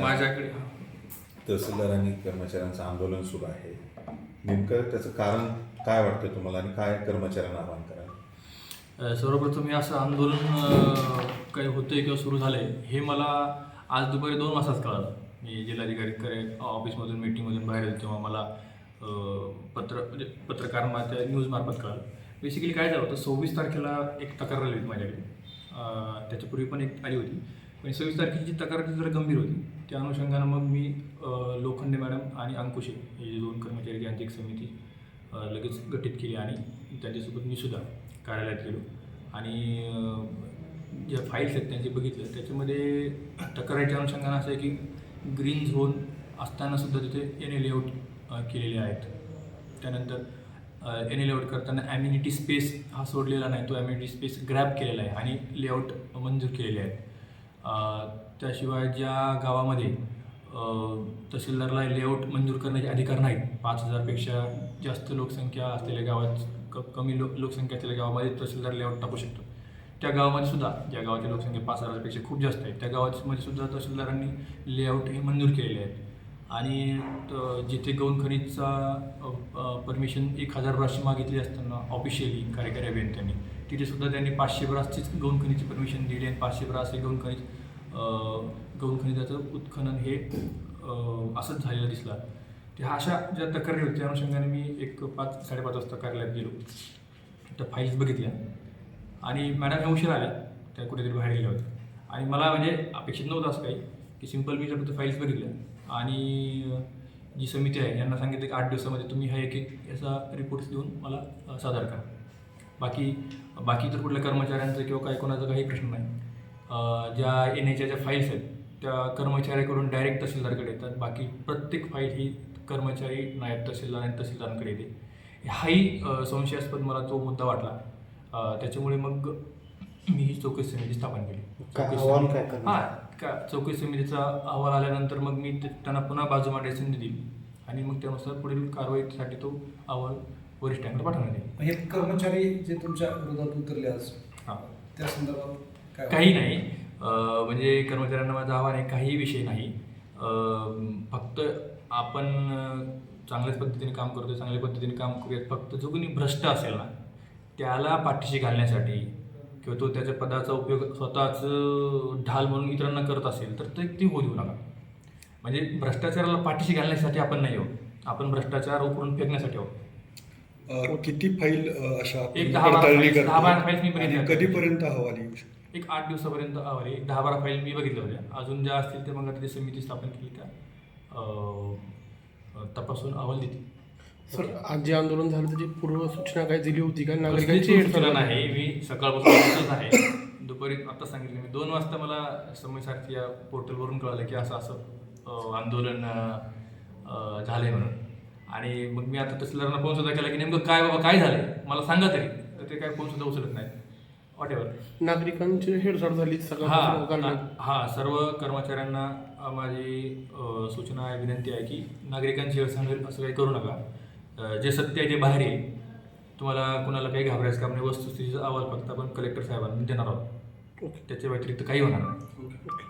माझ्याकडे तहसीलदार आणि कर्मचाऱ्यांचं आंदोलन सुरू आहे. नेमकं त्याचं कारण काय वाटतं तुम्हाला आणि काय कर्मचाऱ्यांना आवाहन कराल? अ, सर्वप्रथम हे असं आंदोलन काही होतंय किंवा सुरू झालंय हे मला आज दुपारी दोन वाजताच कळालं. मी जिल्हाधिकारी करे ऑफिसमधून मीटिंगमधून बाहेर येतो तेव्हा मला पत्र म्हणजे पत्रकार त्या न्यूजमार्फत कळालं. बेसिकली काय झालं होतं सव्वीस तारखेला एक तक्रार आली होती माझ्याकडे. त्याच्यापूर्वी पण एक आली होती. पण सव्वीस तारखेची जी तक्रार ती जरा गंभीर होती. त्या अनुषंगानं मग मी लोखंडे मॅडम आणि अंकुशे हे जे दोन कर्मचारी यांची एक समिती लगेच गठीत केली आणि त्यांच्यासोबत मी सुद्धा कार्यालयात गेलो. आणि ज्या फाईल्स आहेत त्यांचे बघितलं त्याच्यामध्ये तक्रारीच्या अनुषंगानं असं आहे की ग्रीन झोन असताना सुद्धा तिथे एन एल लेआउट केलेले आहेत. त्यानंतर एन ए लेआउट करताना ॲम्युनिटी स्पेस हा सोडलेला नाही तो ॲम्युनिटी स्पेस ग्रॅब केलेला आहे आणि लेआउट मंजूर केलेले आहेत. त्याशिवाय ज्या गावामध्ये तहसीलदारला लेआउट मंजूर करण्याचे अधिकार नाहीत पाच हजारपेक्षा जास्त लोकसंख्या असलेल्या गावात क कमी लो लोकसंख्या असलेल्या गावामध्ये तहसीलदार लेआउट टाकू शकतो. त्या गावामध्ये सुद्धा ज्या गावाची लोकसंख्या पाच हजारपेक्षा खूप जास्त आहे त्या गावामध्ये सुद्धा तहसीलदारांनी लेआउट हे मंजूर केलेले आहेत. आणि जिथे गौण खनिजचा परमिशन एक हजार ब्रासची मागितली असताना ऑफिशियली कार्यकारी अभियंत्यांनी तिथे सुद्धा त्यांनी पाचशे ब्रासचीच गौण खनिजची परमिशन दिली आणि पाचशे ब्रास हे गौण खनिज अ, गौण खनिजाचं उत्खनन हे असंच झालेलं दिसला. ते हा अशा ज्या तक्रारी होत्या त्या अनुषंगाने मी एक पाच साडेपाच वाजता कार्यालयात गेलो. त्या फाईल्स बघितल्या. आणि मॅडम ह्या उशीर आल्या त्या कुठेतरी बाहेर गेल्या होत्या. आणि मला म्हणजे अपेक्षित नव्हतं असं काही की सिंपल मी फक्त फाईल्स बघितल्या. आणि जी समिती आहे यांना सांगितलं की आठ दिवसामध्ये तुम्ही हा एक एक याचा रिपोर्ट्स देऊन मला सादर करा. बाकी बाकी तर कुठल्या कर्मचाऱ्यांचं किंवा काही कोणाचा काही प्रश्न नाही. ज्या एन एच्या ज्या फाईल्स आहेत त्या कर्मचाऱ्याकडून डायरेक्ट तहसीलदारकडे येतात. बाकी प्रत्येक फाईल ही कर्मचारी नायब तहसीलदार आणि तहसीलदारांकडे येते. हाही संशयास्पद मला तो मुद्दा वाटला. त्याच्यामुळे मग मी ही चौकशी समिती स्थापन केली. चौकशी? हा का चौकशी समितीचा अहवाल आल्यानंतर मग मी ते- त्यांना पुन्हा बाजू मांडायची संधी दिली. आणि मग त्यानुसार पुढील कारवाईसाठी तो अहवाल वरिष्ठांकडे पाठवण्यात येईल. हे कर्मचारी जे तुमच्या विरोधात उतरले आज हां. त्या संदर्भात काही नाही. म्हणजे कर्मचाऱ्यांना माझं आव्हान आहे काही विषय नाही. फक्त आपण चांगल्याच पद्धतीने काम करतो चांगल्या पद्धतीने काम करूयात. फक्त जो कोणी भ्रष्ट असेल ना त्याला पाठीशी घालण्यासाठी किंवा तो त्याच्या पदाचा उपयोग स्वतःच ढाल म्हणून इतरांना करत असेल तर ते ती होऊ देऊ नका. म्हणजे भ्रष्टाचाराला पाठीशी घालण्यासाठी आपण नाही आहोत. आपण भ्रष्टाचार उकरून फेकण्यासाठी आहोत. किती फाईल अशा एक दहा फाईल- दहा फाईल्स मी. कधीपर्यंत शकतो? एक आठ दिवसापर्यंत आहे. एक दहा बारा फाईल मी बघितल्या होत्या. अजून ज्या असतील ते मग आता ती समिती स्थापन केली त्या तपासून अहवाल देतील. सर आज जे आंदोलन झालं त्याची पूर्व सूचना काय दिली होती का? नागरिकांची सूचना झाली? नाही. मी सकाळपासून आहे. दुपारी आता सांगितलं मी. दोन वाजता मला समय सारथी या पोर्टलवरून कळालं की असं असं आंदोलन अं, झालंय म्हणून. आणि मग मी आता तहसीलदारांना फोन सुद्धा केला की नेमकं काय बाबा काय झालंय? मला सांगा तरी. तर ते काय फोन सुद्धा उचलत नाही वॉट नागरिकांची हेरसाड झाली सकाळपासून हा हा सर्व कर्मचाऱ्यांना अ, माझी अ, सूचना आहे विनंती आहे की नागरिकांची होईल असं काही करू नका. अ, जे सत्य आहे ते बाहेर येईल. तुम्हाला कुणाला काही घाबरायचं काम नाही वस्तुस्थितीचा अहवाल फक्त आपण कलेक्टर साहेबांना देणार आहोत. ओके त्याच्या व्यतिरिक्त काही होणार नाही. ओके